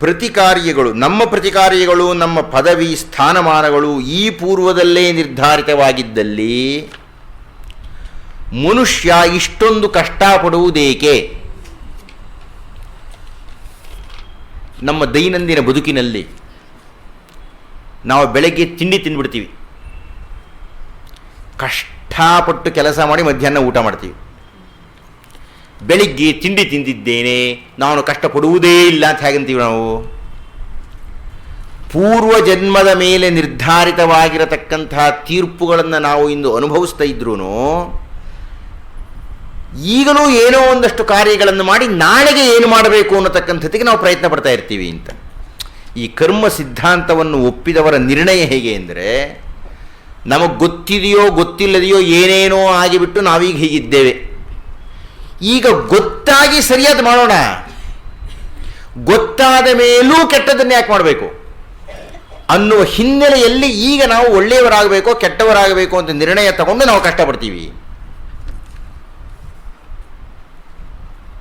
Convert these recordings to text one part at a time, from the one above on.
ಪ್ರತಿ ಕಾರ್ಯಗಳು ನಮ್ಮ ಪ್ರತಿಕಾರ್ಯಗಳು, ನಮ್ಮ ಪದವಿ ಸ್ಥಾನಮಾನಗಳು ಈ ಪೂರ್ವದಲ್ಲೇ ನಿರ್ಧಾರಿತವಾಗಿದ್ದಲ್ಲಿ ಮನುಷ್ಯ ಇಷ್ಟೊಂದು ಕಷ್ಟಪಡುವುದೇಕೆ? ನಮ್ಮ ದೈನಂದಿನ ಬದುಕಿನಲ್ಲಿ ನಾವು ಬೆಳಗ್ಗೆ ತಿಂಡಿ ತಿಂದ್ಬಿಡ್ತೀವಿ. ಕಷ್ಟಪಟ್ಟು ಕೆಲಸ ಮಾಡಿ ಮಧ್ಯಾಹ್ನ ಊಟ ಮಾಡ್ತೀವಿ. ಬೆಳಿಗ್ಗೆ ತಿಂಡಿ ತಿಂದಿದ್ದೇನೆ, ನಾನು ಕಷ್ಟಪಡುವುದೇ ಇಲ್ಲ ಅಂತ ಹೇಗಂತೀವಿ ನಾವು? ಪೂರ್ವ ಜನ್ಮದ ಮೇಲೆ ನಿರ್ಧಾರಿತವಾಗಿರತಕ್ಕಂತಹ ತೀರ್ಪುಗಳನ್ನು ನಾವು ಇಂದು ಅನುಭವಿಸ್ತಾ ಇದ್ರೂ ಈಗಲೂ ಏನೋ ಒಂದಷ್ಟು ಕಾರ್ಯಗಳನ್ನು ಮಾಡಿ ನಾಳೆಗೆ ಏನು ಮಾಡಬೇಕು ಅನ್ನತಕ್ಕಂಥದ್ದಿಗೆ ನಾವು ಪ್ರಯತ್ನ ಪಡ್ತಾ ಇರ್ತೀವಿ ಅಂತ. ಈ ಕರ್ಮ ಸಿದ್ಧಾಂತವನ್ನು ಒಪ್ಪಿದವರ ನಿರ್ಣಯ ಹೇಗೆ ಅಂದರೆ, ನಮಗೆ ಗೊತ್ತಿದೆಯೋ ಗೊತ್ತಿಲ್ಲದೆಯೋ ಏನೇನೋ ಆಗಿಬಿಟ್ಟು ನಾವೀಗ ಹೀಗಿದ್ದೇವೆ. ಈಗ ಗೊತ್ತಾಗಿ ಸರಿಯಾದ ಮಾಡೋಣ. ಗೊತ್ತಾದ ಮೇಲೂ ಕೆಟ್ಟದನ್ನು ಯಾಕೆ ಮಾಡಬೇಕು? ಅನ್ನುವ ಹಿನ್ನೆಲೆಯಲ್ಲಿ ಈಗ ನಾವು ಒಳ್ಳೆಯವರಾಗಬೇಕೋ, ಕೆಟ್ಟವರಾಗಬೇಕು ಅಂತ ನಿರ್ಣಯ ತಗೊಂಡು ನಾವು ಕಷ್ಟಪಡ್ತೀವಿ.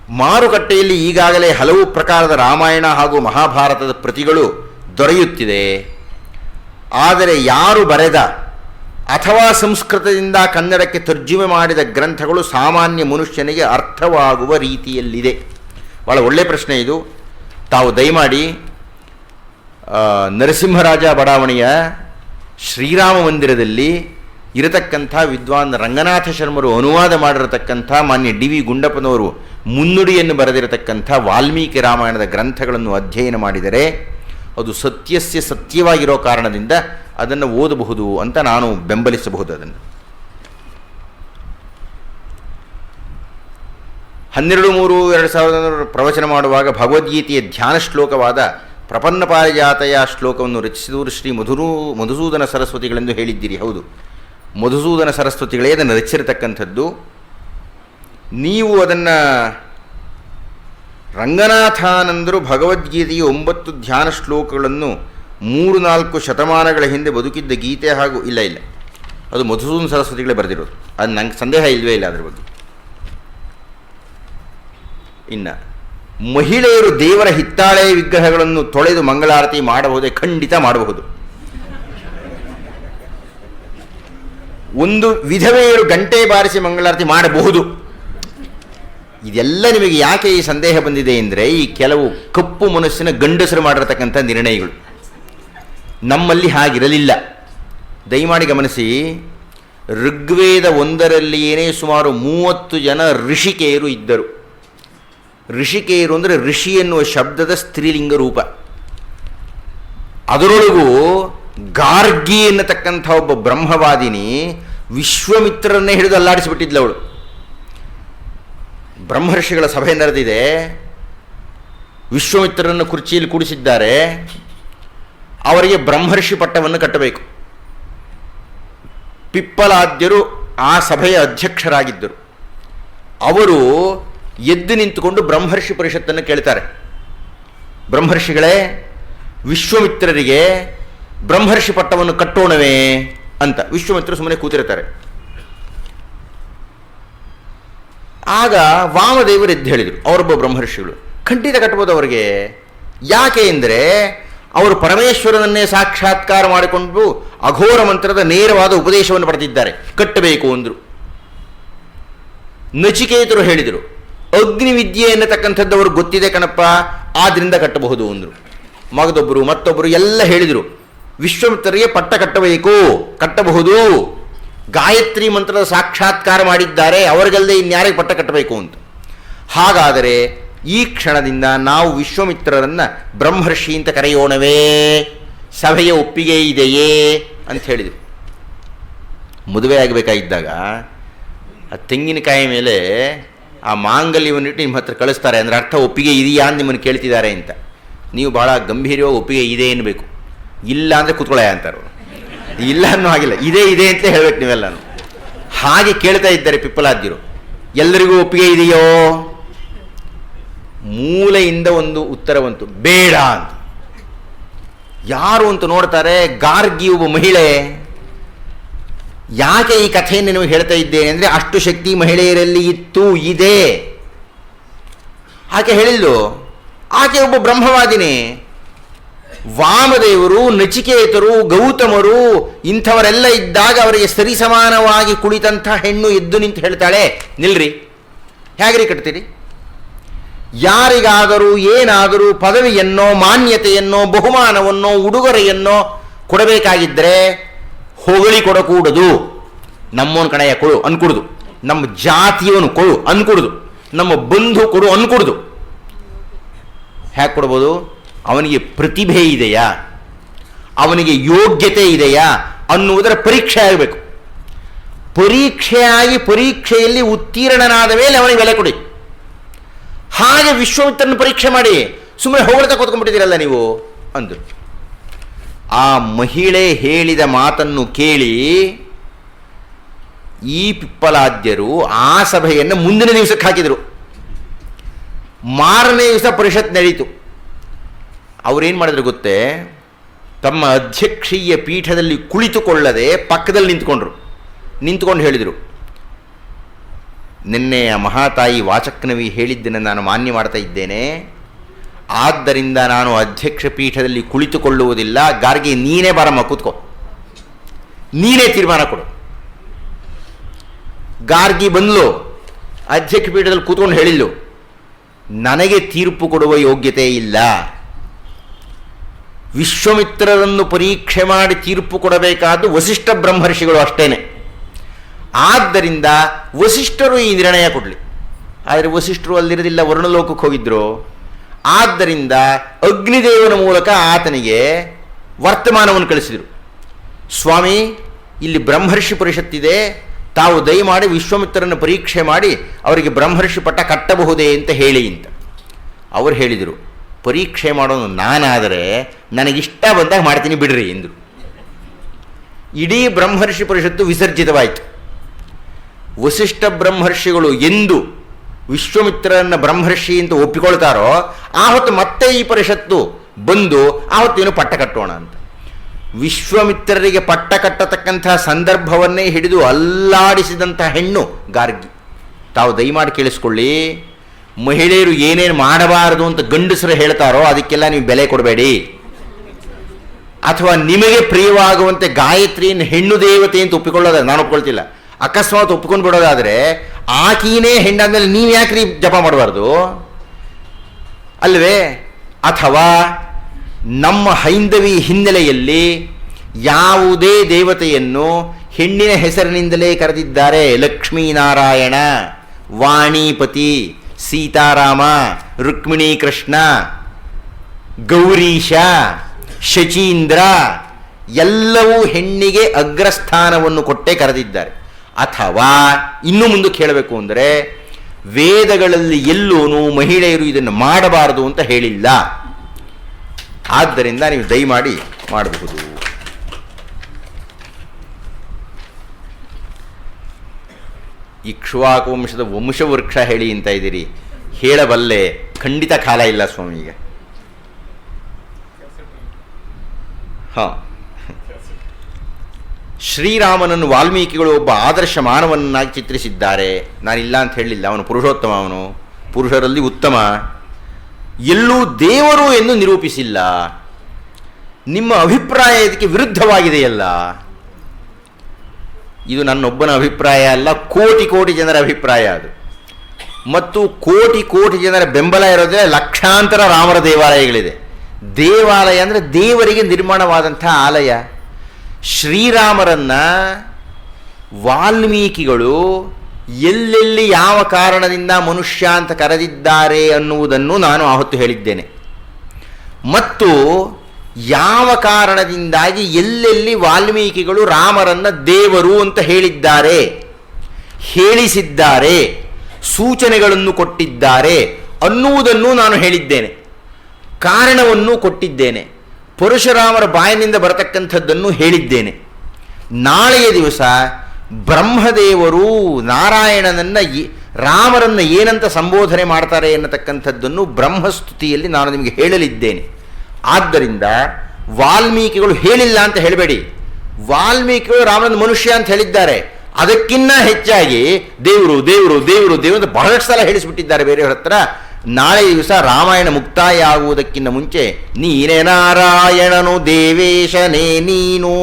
ಮಾರುಕಟ್ಟೆಯಲ್ಲಿ ಈಗಾಗಲೇ ಹಲವು ಪ್ರಕಾರದ ರಾಮಾಯಣ ಹಾಗೂ ಮಹಾಭಾರತದ ಪ್ರತಿಗಳು ದೊರೆಯುತ್ತಿದೆ. ಆದರೆ ಯಾರು ಬರೆದ ಅಥವಾ ಸಂಸ್ಕೃತದಿಂದ ಕನ್ನಡಕ್ಕೆ ತರ್ಜುಮೆ ಮಾಡಿದ ಗ್ರಂಥಗಳು ಸಾಮಾನ್ಯ ಮನುಷ್ಯನಿಗೆ ಅರ್ಥವಾಗುವ ರೀತಿಯಲ್ಲಿದೆ. ಭಾಳ ಒಳ್ಳೆಯ ಪ್ರಶ್ನೆ ಇದು. ತಾವು ದಯಮಾಡಿ ನರಸಿಂಹರಾಜ ಬಡಾವಣೆಯ ಶ್ರೀರಾಮ ಮಂದಿರದಲ್ಲಿ ಇರತಕ್ಕಂಥ ವಿದ್ವಾನ್ ರಂಗನಾಥ ಶರ್ಮರು ಅನುವಾದ ಮಾಡಿರತಕ್ಕಂಥ ಮಾನ್ಯ ಡಿ ವಿ ಗುಂಡಪ್ಪನವರು ಮುನ್ನುಡಿಯನ್ನು ಬರೆದಿರತಕ್ಕಂಥ ವಾಲ್ಮೀಕಿ ರಾಮಾಯಣದ ಗ್ರಂಥಗಳನ್ನು ಅಧ್ಯಯನ ಮಾಡಿದರೆ ಅದು ಸತ್ಯಸ್ಯ ಸತ್ಯವಾಗಿರೋ ಕಾರಣದಿಂದ ಅದನ್ನು ಓದಬಹುದು ಅಂತ ನಾನು ಬೆಂಬಲಿಸಬಹುದು ಅದನ್ನು. ಹನ್ನೆರಡು ಮೂರು ಎರಡು ಸಾವಿರದ ಪ್ರವಚನ ಮಾಡುವಾಗ ಭಗವದ್ಗೀತೆಯ ಧ್ಯಾನ ಶ್ಲೋಕವಾದ ಪ್ರಪನ್ನ ಪಾರಿಜಾತೆಯ ಶ್ಲೋಕವನ್ನು ರಚಿಸಿದವರು ಶ್ರೀ ಮಧುರು, ಮಧುಸೂದನ ಸರಸ್ವತಿಗಳೆಂದು ಹೇಳಿದ್ದೀರಿ, ಹೌದು. ಮಧುಸೂದನ ಸರಸ್ವತಿಗಳೇ ಅದನ್ನು ರಚಿಸಿರತಕ್ಕಂಥದ್ದು ನೀವು ಅದನ್ನು ರಂಗನಾಥಾನಂದರು ಭಗವದ್ಗೀತೆಯ ಒಂಬತ್ತು ಧ್ಯಾನ ಶ್ಲೋಕಗಳನ್ನು ಮೂರು ನಾಲ್ಕು ಶತಮಾನಗಳ ಹಿಂದೆ ಬದುಕಿದ್ದ ಗೀತೆ ಹಾಗೂ ಇಲ್ಲ ಇಲ್ಲ. ಅದು ಮಧುಸೂನ್ ಸರಸ್ವತಿಗಳೇ ಬರೆದಿರೋದು. ಅದು ನಂಗೆ ಸಂದೇಹ ಇಲ್ಲವೇ ಇಲ್ಲ ಅದ್ರ ಬಗ್ಗೆ. ಇನ್ನು, ಮಹಿಳೆಯರು ದೇವರ ಹಿತ್ತಾಳೆ ವಿಗ್ರಹಗಳನ್ನು ತೊಳೆದು ಮಂಗಳಾರತಿ ಮಾಡಬಹುದೇ? ಖಂಡಿತ ಮಾಡಬಹುದು. ಒಂದು ವಿಧವೆಯರು ಗಂಟೆ ಬಾರಿಸಿ ಮಂಗಳಾರತಿ ಮಾಡಬಹುದು. ಇದೆಲ್ಲ ನಿಮಗೆ ಯಾಕೆ ಈ ಸಂದೇಹ ಬಂದಿದೆ ಅಂದರೆ, ಈ ಕೆಲವು ಕಪ್ಪು ಮನಸ್ಸಿನ ಗಂಡಸರು ಮಾಡಿರತಕ್ಕಂಥ ನಿರ್ಣಯಗಳು. ನಮ್ಮಲ್ಲಿ ಹಾಗಿರಲಿಲ್ಲ. ದಯಮಾಡಿ ಗಮನಿಸಿ, ಋಗ್ವೇದ ಒಂದರಲ್ಲಿಯೇ ಸುಮಾರು ಮೂವತ್ತು ಜನ ಋಷಿಕೆಯರು ಇದ್ದರು. ಋಷಿಕೆಯರು ಅಂದರೆ ಋಷಿ ಎನ್ನುವ ಶಬ್ದದ ಸ್ತ್ರೀಲಿಂಗ ರೂಪ. ಅದರೊಳಗೂ ಗಾರ್ಗಿ ಎನ್ನತಕ್ಕಂಥ ಒಬ್ಬ ಬ್ರಹ್ಮವಾದಿನಿ ವಿಶ್ವಮಿತ್ರರನ್ನೇ ಹಿಡಿದು ಅಲ್ಲಾಡಿಸಿಬಿಟ್ಟಿದ್ಲು ಅವಳು. ಬ್ರಹ್ಮರ್ಷಿಗಳ ಸಭೆ ನಡೆದಿದೆ. ವಿಶ್ವಮಿತ್ರರನ್ನು ಕುರ್ಚಿಯಲ್ಲಿ ಕೂಡಿಸಿದ್ದಾರೆ. ಅವರಿಗೆ ಬ್ರಹ್ಮರ್ಷಿ ಪಟ್ಟವನ್ನು ಕಟ್ಟಬೇಕು. ಪಿಪ್ಪಲಾದ್ಯರು ಆ ಸಭೆಯ ಅಧ್ಯಕ್ಷರಾಗಿದ್ದರು. ಅವರು ಎದ್ದು ನಿಂತುಕೊಂಡು ಬ್ರಹ್ಮರ್ಷಿ ಪರಿಷತ್ತನ್ನು ಕೇಳ್ತಾರೆ. ಬ್ರಹ್ಮರ್ಷಿಗಳೇ, ವಿಶ್ವಮಿತ್ರರಿಗೆ ಬ್ರಹ್ಮರ್ಷಿ ಪಟ್ಟವನ್ನು ಕಟ್ಟೋಣವೇ ಅಂತ. ವಿಶ್ವಮಿತ್ರರು ಸುಮ್ಮನೆ ಕೂತಿರ್ತಾರೆ. ಆಗ ವಾಮದೇವರು ಎದ್ದು ಹೇಳಿದರು, ಅವರೊಬ್ಬ ಬ್ರಹ್ಮರ್ಷಿಗಳು, ಖಂಡಿತ ಕಟ್ಬೋದು ಅವರಿಗೆ. ಯಾಕೆ? ಎಂದರೆ ಅವರು ಪರಮೇಶ್ವರನನ್ನೇ ಸಾಕ್ಷಾತ್ಕಾರ ಮಾಡಿಕೊಂಡು ಅಘೋರ ಮಂತ್ರದ ನೇರವಾದ ಉಪದೇಶವನ್ನು ಪಡೆದಿದ್ದಾರೆ. ಕಟ್ಟಬೇಕು ಅಂದರು. ನಚಿಕೇತರು ಹೇಳಿದರು, ಅಗ್ನಿವಿದ್ಯೆ ಎನ್ನತಕ್ಕಂಥದ್ದು ಅವರು ಗೊತ್ತಿದೆ ಕಣಪ್ಪ, ಆದ್ರಿಂದ ಕಟ್ಟಬಹುದು ಅಂದರು. ಮಗದೊಬ್ಬರು ಮತ್ತೊಬ್ಬರು ಎಲ್ಲ ಹೇಳಿದರು, ವಿಶ್ವಮಿತ್ರರಿಗೆ ಪಟ್ಟ ಕಟ್ಟಬೇಕು, ಕಟ್ಟಬಹುದು. ಗಾಯತ್ರಿ ಮಂತ್ರದ ಸಾಕ್ಷಾತ್ಕಾರ ಮಾಡಿದ್ದಾರೆ, ಅವರಿಗಲ್ಲದೆ ಇನ್ಯಾರಿಗೆ ಪಟ್ಟ ಕಟ್ಟಬೇಕು ಅಂತ. ಹಾಗಾದರೆ ಈ ಕ್ಷಣದಿಂದ ನಾವು ವಿಶ್ವಮಿತ್ರರನ್ನು ಬ್ರಹ್ಮರ್ಷಿ ಅಂತ ಕರೆಯೋಣವೇ, ಸಭೆಯ ಒಪ್ಪಿಗೆ ಇದೆಯೇ ಅಂತ ಹೇಳಿದರು. ಮದುವೆ ಆಗಬೇಕಾಗಿದ್ದಾಗ ಆ ತೆಂಗಿನಕಾಯಿ ಮೇಲೆ ಆ ಮಾಂಗಲ್ಯವನ್ನಿಟ್ಟು ನಿಮ್ಮ ಹತ್ರ ಕಳಿಸ್ತಾರೆ, ಅಂದರೆ ಅರ್ಥ ಒಪ್ಪಿಗೆ ಇದೆಯಾ ಅಂತ ನಿಮ್ಮನ್ನು ಕೇಳ್ತಿದ್ದಾರೆ ಅಂತ. ನೀವು ಭಾಳ ಗಂಭೀರವಾಗಿ ಒಪ್ಪಿಗೆ ಇದೆ ಎನ್ನಬೇಕು ಇಲ್ಲ ಅಂದರೆ ಕುತ್ಕೊಳ್ಳಯ ಅಂತಾರೆ ಇಲ್ಲ ಅನ್ನೋ ಹಾಗಿಲ್ಲ, ಇದೇ, ಇದೆ ಅಂತ ಹೇಳ್ಬೇಕು ನೀವೆಲ್ಲನೂ. ಹಾಗೆ ಕೇಳ್ತಾ ಇದ್ದಾರೆ ಪಿಪ್ಪಲಾದ್ಯರು. ಎಲ್ಲರಿಗೂ ಒಪ್ಪಿಗೆ ಇದೆಯೋ? ಮೂಲೆಯಿಂದ ಒಂದು ಉತ್ತರ ಬಂತು ಬೇಡ ಅಂತ. ಯಾರು ಅಂತ ನೋಡ್ತಾರೆ, ಗಾರ್ಗಿ ಒಬ್ಬ ಮಹಿಳೆ, ಯಾಕೆ ಈ ಕಥೆಯನ್ನು ನೀವು ಹೇಳ್ತಾ ಇದ್ದೇನೆ ಅಂದರೆ ಅಷ್ಟು ಶಕ್ತಿ ಮಹಿಳೆಯರಲ್ಲಿ ಇತ್ತು, ಇದೆ. ಆಕೆ ಹೇಳಿದ್ಲು, ಆಕೆ ಒಬ್ಬ ಬ್ರಹ್ಮವಾದಿನಿ. ವಾಮದೇವರು, ನಚಿಕೇತರು, ಗೌತಮರು, ಇಂಥವರೆಲ್ಲ ಇದ್ದಾಗ ಅವರಿಗೆ ಸರಿಸಮಾನವಾಗಿ ಕುಳಿತಂಥ ಹೆಣ್ಣು ಎದ್ದು ನಿಂತು ಹೇಳ್ತಾಳೆ, ನಿಲ್ರಿ. ಹೇಗ್ರಿ ಕಟ್ತೀರಿ? ಯಾರಿಗಾದರೂ ಏನಾದರೂ ಪದವಿಯನ್ನೋ, ಮಾನ್ಯತೆಯನ್ನೋ, ಬಹುಮಾನವನ್ನೋ, ಉಡುಗೊರೆಯನ್ನೋ ಕೊಡಬೇಕಾಗಿದ್ದರೆ ಹೊಗಳಿ ಕೊಡಕೂಡದು. ನಮ್ಮವನ ಕಡೆಯ ಕೊಡು ಅನ್ಕೂಡುದು. ನಮ್ಮ ಜಾತಿಯವನು ಕೊಡು ಅನ್ಕೂಡುದು. ನಮ್ಮ ಬಂಧು ಕೊಡು ಅನ್ಕೂಡುದು. ಹೇಗೆ ಕೊಡ್ಬೋದು? ಅವನಿಗೆ ಪ್ರತಿಭೆ ಇದೆಯಾ? ಅವನಿಗೆ ಯೋಗ್ಯತೆ ಇದೆಯಾ? ಅನ್ನುವುದರ ಪರೀಕ್ಷೆ ಆಗಬೇಕು. ಪರೀಕ್ಷೆಯಾಗಿ ಪರೀಕ್ಷೆಯಲ್ಲಿ ಉತ್ತೀರ್ಣನಾದ ಮೇಲೆ ಅವನಿಗೆ ಬೆಲೆ ಕೊಡಿ. ಹಾಗೆ ವಿಶ್ವಮಿತ್ರನ ಪರೀಕ್ಷೆ ಮಾಡಿ ಸುಮ್ಮನೆ ಹೊಗಳ್ತಾ ಕೂತ್ಕೊಂಡ್ಬಿಟ್ಟಿದ್ದೀರಲ್ಲ ನೀವು? ಅಂದರು. ಆ ಮಹಿಳೆ ಹೇಳಿದ ಮಾತನ್ನು ಕೇಳಿ ಈ ಪಿಪ್ಪಲಾದ್ಯರು ಆ ಸಭೆಯನ್ನು ಮುಂದಿನ ದಿವಸಕ್ಕೆ ಹಾಕಿದರು. ಮಾರನೇ ದಿವಸ ಪರಿಷತ್ ನಡೀತು. ಅವರೇನು ಮಾಡಿದ್ರು ಗೊತ್ತೇ? ತಮ್ಮ ಅಧ್ಯಕ್ಷೀಯ ಪೀಠದಲ್ಲಿ ಕುಳಿತುಕೊಳ್ಳದೆ ಪಕ್ಕದಲ್ಲಿ ನಿಂತ್ಕೊಂಡ್ರು. ನಿಂತ್ಕೊಂಡು ಹೇಳಿದರು. ನಿನ್ನೆ ಆ ಮಹಾತಾಯಿ ವಾಚಕ್ನವಿ ಹೇಳಿದ್ದನ್ನು ನಾನು ಮಾನ್ಯ ಮಾಡ್ತಾ ಇದ್ದೇನೆ. ಆದ್ದರಿಂದ ನಾನು ಅಧ್ಯಕ್ಷ ಪೀಠದಲ್ಲಿ ಕುಳಿತುಕೊಳ್ಳುವುದಿಲ್ಲ. ಗಾರ್ಗಿ, ನೀನೇ ಬಾರಮ್ಮ, ಕೂತ್ಕೋ. ನೀನೇ ತೀರ್ಮಾನ ಕೊಡು. ಗಾರ್ಗಿ, ಬಂದ್ಲು. ಅಧ್ಯಕ್ಷ ಪೀಠದಲ್ಲಿ ಕೂತ್ಕೊಂಡು ಹೇಳಿಲ್ಲು. ನನಗೆ ತೀರ್ಪು ಕೊಡುವ ಯೋಗ್ಯತೆ ಇಲ್ಲ. ವಿಶ್ವಮಿತ್ರರನ್ನು ಪರೀಕ್ಷೆ ಮಾಡಿ ತೀರ್ಪು ಕೊಡಬೇಕಾದ್ದು ವಸಿಷ್ಠ ಬ್ರಹ್ಮರ್ಷಿಗಳು ಅಷ್ಟೇನೆ. ಆದ್ದರಿಂದ ವಸಿಷ್ಠರು ಈ ನಿರ್ಣಯ ಕೊಡಲಿ. ಆದರೆ ವಸಿಷ್ಠರು ಅಲ್ಲಿರೋದಿಲ್ಲ, ವರ್ಣಲೋಕಕ್ಕೆ ಹೋಗಿದ್ರು. ಆದ್ದರಿಂದ ಅಗ್ನಿದೇವನ ಮೂಲಕ ಆತನಿಗೆ ವರ್ತಮಾನವನ್ನು ಕಳಿಸಿದರು. ಸ್ವಾಮಿ, ಇಲ್ಲಿ ಬ್ರಹ್ಮರ್ಷಿ ಪರಿಷತ್ತಿದೆ ತಾವು ದಯಮಾಡಿ ವಿಶ್ವಮಿತ್ರರನ್ನು ಪರೀಕ್ಷೆ ಮಾಡಿ ಅವರಿಗೆ ಬ್ರಹ್ಮರ್ಷಿ ಪಟ್ಟ ಕಟ್ಟಬಹುದೇ ಅಂತ ಹೇಳಿ ಅಂತ. ಅವರು ಹೇಳಿದರು, ಪರೀಕ್ಷೆ ಮಾಡೋನು ನಾನಾದರೆ ನನಗಿಷ್ಟ ಬಂದಾಗ ಮಾಡ್ತೀನಿ ಬಿಡ್ರಿ ಎಂದರು. ಇಡೀ ಬ್ರಹ್ಮರ್ಷಿ ಪರಿಷತ್ತು ವಿಸರ್ಜಿತವಾಯಿತು. ವಸಿಷ್ಠ ಬ್ರಹ್ಮರ್ಷಿಗಳು ಎಂದು ವಿಶ್ವಮಿತ್ರರನ್ನ ಬ್ರಹ್ಮರ್ಷಿ ಅಂತ ಒಪ್ಪಿಕೊಳ್ತಾರೋ, ಆ ಹೊತ್ತು ಮತ್ತೆ ಈ ಪರಿಷತ್ತು ಬಂದು ಆ ಹೊತ್ತೇನು ಪಟ್ಟ ಕಟ್ಟೋಣ ಅಂತ. ವಿಶ್ವಮಿತ್ರರಿಗೆ ಪಟ್ಟ ಕಟ್ಟತಕ್ಕಂತಹ ಸಂದರ್ಭವನ್ನೇ ಹಿಡಿದು ಅಲ್ಲಾಡಿಸಿದಂತಹ ಹೆಣ್ಣು ಗಾರ್ಗಿ. ತಾವು ದಯಮಾಡಿ ಕೇಳಿಸ್ಕೊಳ್ಳಿ. ಮಹಿಳೆಯರು ಏನೇನು ಮಾಡಬಾರದು ಅಂತ ಗಂಡಸರು ಹೇಳ್ತಾರೋ, ಅದಕ್ಕೆಲ್ಲ ನೀವು ಬೆಲೆ ಕೊಡಬೇಡಿ. ಅಥವಾ ನಿಮಗೆ ಪ್ರಿಯವಾಗುವಂತೆ ಗಾಯತ್ರಿಯನ್ನು ಹೆಣ್ಣು ದೇವತೆ ಅಂತ ಒಪ್ಪಿಕೊಳ್ಳೋದ ನಾನು ಒಪ್ಕೊಳ್ತಿಲ್ಲ. ಅಕಸ್ಮಾತ್ ಒಪ್ಕೊಂಡು ಬಿಡೋದಾದರೆ ಆಕೀನೇ ಹೆಂಡಾದ್ಮೇಲೆ ನೀವು ಯಾಕ್ರಿ ಜಪ ಮಾಡಬಾರ್ದು? ಅಲ್ವೇ? ಅಥವಾ ನಮ್ಮ ಹೈಂದವಿ ಹಿನ್ನೆಲೆಯಲ್ಲಿ ಯಾವುದೇ ದೇವತೆಯನ್ನು ಹೆಣ್ಣಿನ ಹೆಸರಿನಿಂದಲೇ ಕರೆದಿದ್ದಾರೆ. ಲಕ್ಷ್ಮೀನಾರಾಯಣ, ವಾಣಿಪತಿ, ಸೀತಾರಾಮ, ರುಕ್ಮಿಣಿ ಕೃಷ್ಣ, ಗೌರೀಶ, ಶಚೀಂದ್ರ ಎಲ್ಲವೂ ಹೆಣ್ಣಿಗೆ ಅಗ್ರಸ್ಥಾನವನ್ನು ಕೊಟ್ಟೇ ಕರೆದಿದ್ದಾರೆ. ಅಥವಾ ಇನ್ನು ಮುಂದೆ ಹೇಳಬೇಕು ಅಂದರೆ ವೇದಗಳಲ್ಲಿ ಎಲ್ಲೂ ಮಹಿಳೆಯರು ಇದನ್ನು ಮಾಡಬಾರದು ಅಂತ ಹೇಳಿಲ್ಲ. ಆದ್ದರಿಂದ ನೀವು ದಯಮಾಡಿ ಮಾಡಬಹುದು. ಇಕ್ಷ್ವಾಕು ವಂಶದ ವಂಶವೃಕ್ಷ ಹೇಳಿ ಅಂತ ಇದ್ದೀರಿ. ಹೇಳಬಲ್ಲೆ, ಖಂಡಿತ ಕಾಲ ಇಲ್ಲ ಸ್ವಾಮಿಗೆ ಹಾಂ. ಶ್ರೀರಾಮನನ್ನು ವಾಲ್ಮೀಕಿಗಳು ಒಬ್ಬ ಆದರ್ಶ ಮಾನವನನ್ನಾಗಿ ಚಿತ್ರಿಸಿದ್ದಾರೆ. ನಾನಿಲ್ಲ ಅಂತ ಹೇಳಲಿಲ್ಲ ಅವನು ಪುರುಷೋತ್ತಮ, ಅವನು ಪುರುಷರಲ್ಲಿ ಉತ್ತಮ. ಎಲ್ಲೂ ದೇವರು ಎಂದು ನಿರೂಪಿಸಿಲ್ಲ. ನಿಮ್ಮ ಅಭಿಪ್ರಾಯ ಇದಕ್ಕೆ ವಿರುದ್ಧವಾಗಿದೆಯಲ್ಲ. ಇದು ನನ್ನೊಬ್ಬನ ಅಭಿಪ್ರಾಯ ಅಲ್ಲ, ಕೋಟಿ ಕೋಟಿ ಜನರ ಅಭಿಪ್ರಾಯ ಅದು. ಮತ್ತು ಕೋಟಿ ಕೋಟಿ ಜನರ ಬೆಂಬಲ ಇರೋದೇ ಲಕ್ಷಾಂತರ ರಾಮರ ದೇವಾಲಯಗಳಿದೆ. ದೇವಾಲಯ ಅಂದರೆ ದೇವರಿಗೆ ನಿರ್ಮಾಣವಾದಂಥ ಆಲಯ. ಶ್ರೀರಾಮರನ್ನ ವಾಲ್ಮೀಕಿಗಳು ಎಲ್ಲೆಲ್ಲಿ ಯಾವ ಕಾರಣದಿಂದ ಮನುಷ್ಯ ಅಂತ ಕರೆದಿದ್ದಾರೆ ಅನ್ನುವುದನ್ನು ನಾನು ಆವತ್ತು ಹೇಳಿದ್ದೇನೆ. ಮತ್ತು ಯಾವ ಕಾರಣದಿಂದಾಗಿ ಎಲ್ಲೆಲ್ಲಿ ವಾಲ್ಮೀಕಿಗಳು ರಾಮರನ್ನ ದೇವರು ಅಂತ ಹೇಳಿದ್ದಾರೆ, ಹೇಳಿಸಿದ್ದಾರೆ, ಸೂಚನೆಗಳನ್ನು ಕೊಟ್ಟಿದ್ದಾರೆ ಅನ್ನುವುದನ್ನು ನಾನು ಹೇಳಿದ್ದೇನೆ, ಕಾರಣವನ್ನು ಕೊಟ್ಟಿದ್ದೇನೆ. ಪರಶುರಾಮರ ಬಾಯಿನಿಂದ ಬರತಕ್ಕಂಥದ್ದನ್ನು ಹೇಳಿದ್ದೇನೆ. ನಾಳೆಯ ದಿವಸ ಬ್ರಹ್ಮದೇವರು ನಾರಾಯಣನನ್ನ ರಾಮರನ್ನು ಏನಂತ ಸಂಬೋಧನೆ ಮಾಡ್ತಾರೆ ಎನ್ನತಕ್ಕಂಥದ್ದನ್ನು ಬ್ರಹ್ಮಸ್ತುತಿಯಲ್ಲಿ ನಾನು ನಿಮಗೆ ಹೇಳಲಿದ್ದೇನೆ. ಆದ್ದರಿಂದ ವಾಲ್ಮೀಕಿಗಳು ಹೇಳಿಲ್ಲ ಅಂತ ಹೇಳಬೇಡಿ. ವಾಲ್ಮೀಕಿಗಳು ರಾಮನ ಮನುಷ್ಯ ಅಂತ ಹೇಳಿದ್ದಾರೆ. ಅದಕ್ಕಿನ್ನ ಹೆಚ್ಚಾಗಿ ದೇವರು ದೇವರು ದೇವರು ದೇವರು ಅಂತ ಬಹಳಷ್ಟು ಸಲ ಹೇಳಿಸಿಬಿಟ್ಟಿದ್ದಾರೆ ಬೇರೆಯವರ ಹತ್ರ. ನಾಳೆ ದಿವಸ ರಾಮಾಯಣ ಮುಕ್ತಾಯ ಆಗುವುದಕ್ಕಿಂತ ಮುಂಚೆ ನೀನೇ ನಾರಾಯಣನು ದೇವೇಶನೇ ನೀನು,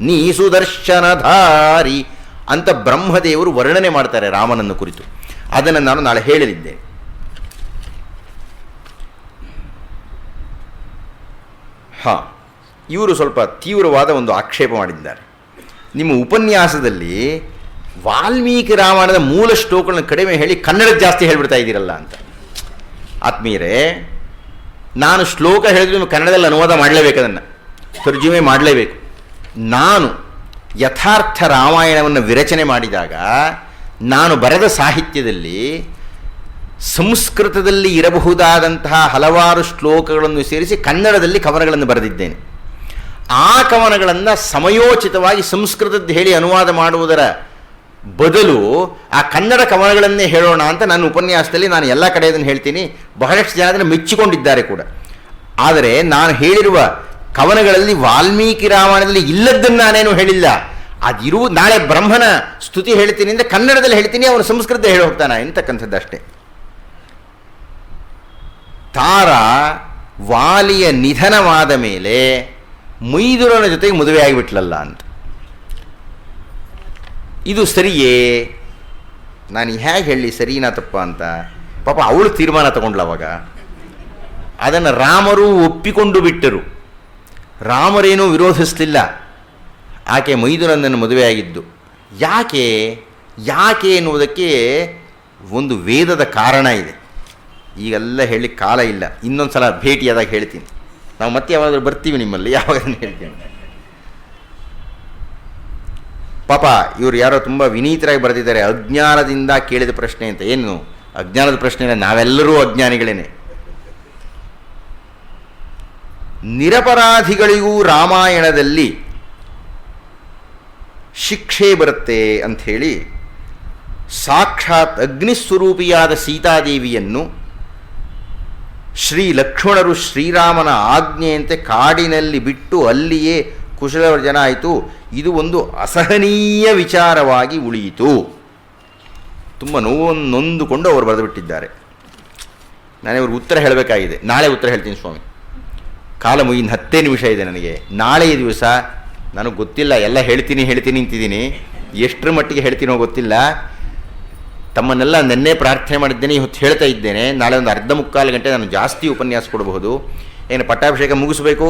ನೀ ಸುದರ್ಶನಧಾರಿ ಅಂತ ಬ್ರಹ್ಮದೇವರು ವರ್ಣನೆ ಮಾಡ್ತಾರೆ ರಾಮನನ್ನು ಕುರಿತು. ಅದನ್ನು ನಾನು ನಾಳೆ ಹೇಳಲಿದ್ದೆ. ಹಾಂ, ಇವರು ಸ್ವಲ್ಪ ತೀವ್ರವಾದ ಒಂದು ಆಕ್ಷೇಪ ಮಾಡಿದ್ದಾರೆ. ನಿಮ್ಮ ಉಪನ್ಯಾಸದಲ್ಲಿ ವಾಲ್ಮೀಕಿ ರಾಮಾಯಣದ ಮೂಲ ಶ್ಲೋಕಗಳನ್ನು ಕಡಿಮೆ ಹೇಳಿ ಕನ್ನಡಕ್ಕೆ ಜಾಸ್ತಿ ಹೇಳಿಬಿಡ್ತಾ ಇದ್ದೀರಲ್ಲ ಅಂತ. ಆತ್ಮೀಯರೇ, ನಾನು ಶ್ಲೋಕ ಹೇಳಿದ್ರೆ ಕನ್ನಡದಲ್ಲಿ ಅನುವಾದ ಮಾಡಲೇಬೇಕು ಅದನ್ನು. ತರ್ಜುಮೆ ಮಾಡಲೇಬೇಕು. ನಾನು ಯಥಾರ್ಥ ರಾಮಾಯಣವನ್ನು ವಿರಚನೆ ಮಾಡಿದಾಗ, ನಾನು ಬರೆದ ಸಾಹಿತ್ಯದಲ್ಲಿ, ಸಂಸ್ಕೃತದಲ್ಲಿ ಇರಬಹುದಾದಂತಹ ಹಲವಾರು ಶ್ಲೋಕಗಳನ್ನು ಸೇರಿಸಿ ಕನ್ನಡದಲ್ಲಿ ಕವನಗಳನ್ನು ಬರೆದಿದ್ದೇನೆ. ಆ ಕವನಗಳನ್ನು ಸಮಯೋಚಿತವಾಗಿ ಸಂಸ್ಕೃತದ್ದು ಹೇಳಿ ಅನುವಾದ ಮಾಡುವುದರ ಬದಲು ಆ ಕನ್ನಡ ಕವನಗಳನ್ನೇ ಹೇಳೋಣ ಅಂತ ನನ್ನ ಉಪನ್ಯಾಸದಲ್ಲಿ ನಾನು ಎಲ್ಲ ಕಡೆ ಅದನ್ನು ಹೇಳ್ತೀನಿ. ಬಹಳಷ್ಟು ಜನ ಅದನ್ನು ಮೆಚ್ಚಿಕೊಂಡಿದ್ದಾರೆ ಕೂಡ. ಆದರೆ ನಾನು ಹೇಳಿರುವ ಕವನಗಳಲ್ಲಿ ವಾಲ್ಮೀಕಿ ರಾಮಾಯಣದಲ್ಲಿ ಇಲ್ಲದ್ದನ್ನು ನಾನೇನು ಹೇಳಿಲ್ಲ. ಅದಿರು ನಾಳೆ ಬ್ರಹ್ಮನ ಸ್ತುತಿ ಹೇಳ್ತೀನಿ ಅಂದರೆ ಕನ್ನಡದಲ್ಲಿ ಹೇಳ್ತೀನಿ, ಅವನು ಸಂಸ್ಕೃತ ಹೇಳಿ ಹೋಗ್ತಾನೆ ಎಂತಕ್ಕಂಥದ್ದಷ್ಟೇ ತಾರ ವಾಲಿಯ ನಿಧನವಾದ ಮೇಲೆ ಮೈದುರನ ಜೊತೆಗೆ ಮದುವೆ ಆಗಿಬಿಟ್ಲಲ್ಲ ಅಂತ. ಇದು ಸರಿಯೇ? ನಾನು ಹೇಗೆ ಹೇಳಿ ಸರಿನಾ ತಪ್ಪ ಅಂತ. ಪಾಪ ಅವಳು ತೀರ್ಮಾನ ತಗೊಂಡ್ಲ ಅವಾಗ. ಅದನ್ನು ರಾಮರು ಒಪ್ಪಿಕೊಂಡು ಬಿಟ್ಟರು. ರಾಮರೇನೂ ವಿರೋಧಿಸಲಿಲ್ಲ. ಆಕೆ ಮೈದುನಂದನ್ನು ಮದುವೆಯಾಗಿದ್ದು. ಯಾಕೆ? ಯಾಕೆ ಎನ್ನುವುದಕ್ಕೆ ಒಂದು ವೇದದ ಕಾರಣ ಇದೆ. ಈಗೆಲ್ಲ ಹೇಳಿ ಕಾಲ ಇಲ್ಲ. ಇನ್ನೊಂದು ಸಲ ಭೇಟಿಯಾದಾಗ ಹೇಳ್ತೀನಿ. ನಾವು ಮತ್ತೆ ಯಾವಾಗಲೂ ಬರ್ತೀವಿ ನಿಮ್ಮಲ್ಲಿ. ಯಾವಾಗ ಹೇಳ್ತೀನಿ. ಪಾಪ, ಇವರು ಯಾರೋ ತುಂಬ ವಿನೀತರಾಗಿ ಬರೆದಿದ್ದಾರೆ, ಅಜ್ಞಾನದಿಂದ ಕೇಳಿದ ಪ್ರಶ್ನೆ ಅಂತ. ಏನು? ಅಜ್ಞಾನದ ಪ್ರಶ್ನೆ ನಾವೆಲ್ಲರೂ ಅಜ್ಞಾನಿಗಳೇನೆ. ನಿರಪರಾಧಿಗಳಿಗೂ ರಾಮಾಯಣದಲ್ಲಿ ಶಿಕ್ಷೆ ಬರುತ್ತೆ ಅಂಥೇಳಿ ಸಾಕ್ಷಾತ್ ಅಗ್ನಿಸ್ವರೂಪಿಯಾದ ಸೀತಾದೇವಿಯನ್ನು ಶ್ರೀ ಲಕ್ಷ್ಮಣರು ಶ್ರೀರಾಮನ ಆಜ್ಞೆಯಂತೆ ಕಾಡಿನಲ್ಲಿ ಬಿಟ್ಟು ಅಲ್ಲಿಯೇ ಕುಶಲವರ್ಜನ ಆಯಿತು. ಇದು ಒಂದು ಅಸಹನೀಯ ವಿಚಾರವಾಗಿ ಉಳಿಯಿತು. ತುಂಬ ನೋವನ್ನು ನೊಂದುಕೊಂಡು ಅವರು ಬರೆದುಬಿಟ್ಟಿದ್ದಾರೆ. ನಾನು ಉತ್ತರ ಹೇಳಬೇಕಾಗಿದೆ. ನಾಳೆ ಉತ್ತರ ಹೇಳ್ತೀನಿ ಸ್ವಾಮಿ. ಕಾಲ ಮುಗಿನ ಹತ್ತೇ ನಿಮಿಷ ಇದೆ ನನಗೆ. ನಾಳೆ ದಿವಸ ನನಗೆ ಗೊತ್ತಿಲ್ಲ, ಎಲ್ಲ ಹೇಳ್ತೀನಿ ಹೇಳ್ತೀನಿ ಅಂತಿದ್ದೀನಿ. ಎಷ್ಟರ ಮಟ್ಟಿಗೆ ಹೇಳ್ತೀನೋ ಗೊತ್ತಿಲ್ಲ. ತಮ್ಮನ್ನೆಲ್ಲ ನಿನ್ನೆ ಪ್ರಾರ್ಥನೆ ಮಾಡಿದ್ದೇನೆ, ಇವತ್ತು ಹೇಳ್ತಾ ಇದ್ದೇನೆ. ನಾಳೆ ಒಂದು ಅರ್ಧ ಮುಕ್ಕಾಲು ಗಂಟೆ ನಾನು ಜಾಸ್ತಿ ಉಪನ್ಯಾಸ ಕೊಡಬಹುದು. ಏನು ಪಟ್ಟಾಭಿಷೇಕ ಮುಗಿಸಬೇಕು?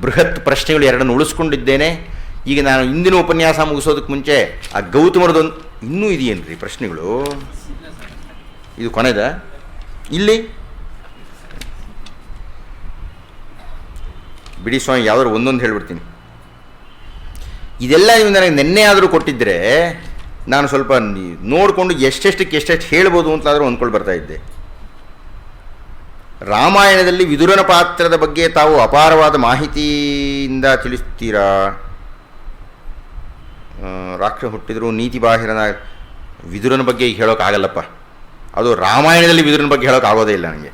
ಬೃಹತ್ ಪ್ರಶ್ನೆಗಳು ಎರಡನ್ನು ಉಳಿಸ್ಕೊಂಡಿದ್ದೇನೆ. ಈಗ ನಾನು ಇಂದಿನ ಉಪನ್ಯಾಸ ಮುಗಿಸೋದಕ್ಕೆ ಮುಂಚೆ ಆ ಗೌತಮರದೊಂದು ಇನ್ನೂ ಇದೆಯೇನ್ರಿ ಪ್ರಶ್ನೆಗಳು? ಇದು ಕೊನೆದ? ಇಲ್ಲಿ? ಬಿಡಿ ಸ್ವಾಮಿ, ಯಾವ್ದಾದ್ರು ಒಂದೊಂದು ಹೇಳ್ಬಿಡ್ತೀನಿ. ಇದೆಲ್ಲ ನೀವು ನನಗೆ ನಿನ್ನೆ ಆದರೂ ಕೊಟ್ಟಿದ್ದರೆ ನಾನು ಸ್ವಲ್ಪ ನೋಡಿಕೊಂಡು ಎಷ್ಟೆಷ್ಟಕ್ಕೆ ಎಷ್ಟೆಷ್ಟು ಹೇಳ್ಬೋದು ಅಂತಲಾದರೂ ಅಂದ್ಕೊಂಡು ಬರ್ತಾ ಇದ್ದೆ. ರಾಮಾಯಣದಲ್ಲಿ ವಿದುರನ ಪಾತ್ರದ ಬಗ್ಗೆ ತಾವು ಅಪಾರವಾದ ಮಾಹಿತಿಯಿಂದ ತಿಳಿಸ್ತೀರಾ? ಆ, ರಾಕ್ಷಸ ಹುಟ್ಟಿದ್ರು ನೀತಿ ಬಾಹಿರನ ವಿದುರನ ಬಗ್ಗೆ ಈಗ ಹೇಳೋಕ್ಕಾಗಲ್ಲಪ್ಪ ಅದು ರಾಮಾಯಣದಲ್ಲಿ ವಿದುರನ ಬಗ್ಗೆ ಹೇಳೋಕ್ಕಾಗೋದೇ ಇಲ್ಲ ನನಗೆ.